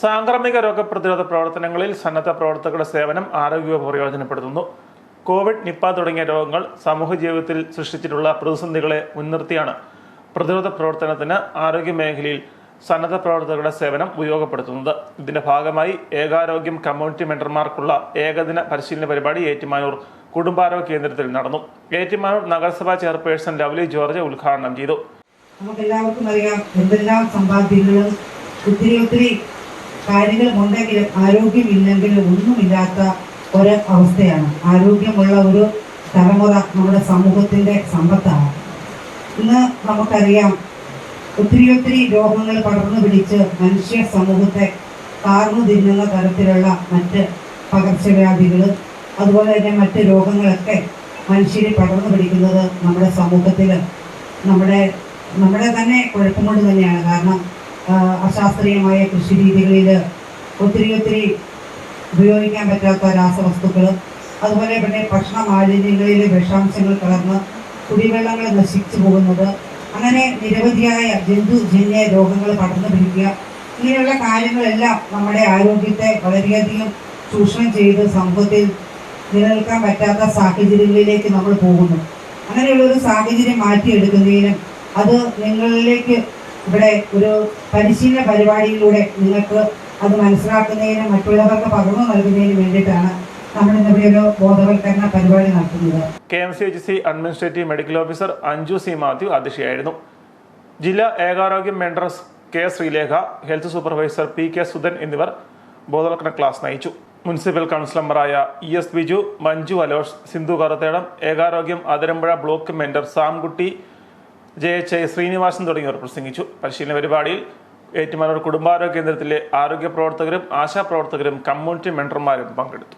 സാംക്രമിക രോഗപ്രതിരോധ പ്രവർത്തനങ്ങളിൽ സന്നദ്ധ പ്രവർത്തകരുടെ സേവനം ആരോഗ്യ പ്രയോജനപ്പെടുത്തുന്നു. കോവിഡ് നിപ്പ തുടങ്ങിയ രോഗങ്ങൾ സമൂഹ ജീവിതത്തിൽ സൃഷ്ടിച്ചിട്ടുള്ള പ്രതിസന്ധികളെ മുൻനിർത്തിയാണ് പ്രതിരോധ പ്രവർത്തനത്തിന് ആരോഗ്യ മേഖലയിൽ സന്നദ്ധ പ്രവർത്തകരുടെ സേവനം ഉപയോഗപ്പെടുത്തുന്നത്. ഇതിന്റെ ഭാഗമായി ഏകാരോഗ്യം കമ്മ്യൂണിറ്റി മെന്റർമാർക്കുള്ള ഏകദിന പരിശീലന പരിപാടി ഏറ്റുമാനൂർ കുടുംബാരോഗ്യ കേന്ദ്രത്തിൽ നടന്നു. ഏറ്റുമാനൂർ നഗരസഭാ ചെയർപേഴ്സൺ ലവ്ലി ജോർജ് ഉദ്ഘാടനം ചെയ്തു. നമുക്കെല്ലാവർക്കും അറിയാം എന്തെല്ലാം സമ്പാദ്യങ്ങളും ഒത്തിരി ഒത്തിരി കാര്യങ്ങളുമുണ്ടെങ്കിലും ആരോഗ്യമില്ലെങ്കിലും ഒന്നുമില്ലാത്ത ഒരു അവസ്ഥയാണ് ആരോഗ്യമുള്ള ഒരു തലമുറ നമ്മുടെ സമൂഹത്തിന്റെ സമ്പത്താണ്. ഇന്ന് നമുക്കറിയാം ഒത്തിരി ഒത്തിരി രോഗങ്ങൾ പടർന്നു പിടിച്ച് മനുഷ്യ സമൂഹത്തെ കാർന്നു തിന്നുന്ന തരത്തിലുള്ള മറ്റ് പകർച്ചവ്യാധികൾ അതുപോലെ തന്നെ മറ്റ് രോഗങ്ങളൊക്കെ മനുഷ്യരെ പടർന്നു പിടിക്കുന്നത് നമ്മുടെ സമൂഹത്തിൽ നമ്മുടെ നമ്മുടെ തന്നെ കുഴപ്പം കൊണ്ട് തന്നെയാണ്. കാരണം അശാസ്ത്രീയമായ കൃഷി രീതികളിൽ ഒത്തിരി ഒത്തിരി ഉപയോഗിക്കാൻ പറ്റാത്ത രാസവസ്തുക്കൾ അതുപോലെ തന്നെ ഭക്ഷണ മാലിന്യങ്ങളിൽ വിഷാംശങ്ങൾ കലർന്ന് കുടിവെള്ളങ്ങൾ നശിച്ചു പോകുന്നത് അങ്ങനെ നിരവധിയായ ജന്തുജന്യ രോഗങ്ങൾ പടർന്നു പിടിക്കുക ഇങ്ങനെയുള്ള കാര്യങ്ങളെല്ലാം നമ്മുടെ ആരോഗ്യത്തെ വളരെയധികം ചൂഷണം ചെയ്ത് സമൂഹത്തിൽ നിലനിൽക്കാൻ പറ്റാത്ത സാഹചര്യങ്ങളിലേക്ക് നമ്മൾ പോകുന്നു. അങ്ങനെയുള്ള ഒരു സാഹചര്യം മാറ്റിയെടുക്കുന്നതിനും അത് നിങ്ങളിലേക്ക് ഇവിടെ ഒരു പരിശീലന പരിപാടിയിലൂടെ നിങ്ങൾക്ക് അത് മനസ്സിലാക്കുന്നതിനും മറ്റുള്ളവർക്ക് പകർന്നു നൽകുന്നതിനും വേണ്ടിയിട്ടാണ് ബോധവൽക്കരണ പരിപാടി നടത്തുന്നത്. K M C H C administrative medical officer Anju C Mathew അധ്യക്ഷയായിരുന്നു ജില്ലാ ഏകാരോഗ്യം mentors K Sreelekha health supervisor P K Sudhan എന്നിവർ ബോധവൽക്കരണ ക്ലാസ് നയിച്ചു. മുനിസിപ്പൽ കൗൺസിലർമാരായ E S Biju Manju Alosh Sindhu Karuthedam ഏകാരോഗ്യം Athirampuzha block mentor Samkutty J H I Srinivasan തുടങ്ങിയവർ പ്രസംഗിച്ചു. പരിശീലന പരിപാടിയിൽ ഏറ്റുമാനൂർ കുടുംബാരോഗ്യ കേന്ദ്രത്തിലെ ആരോഗ്യ പ്രവർത്തകരും ആശാപ്രവർത്തകരും കമ്മ്യൂണിറ്റി മെൻഡർമാരും പങ്കെടുത്തു.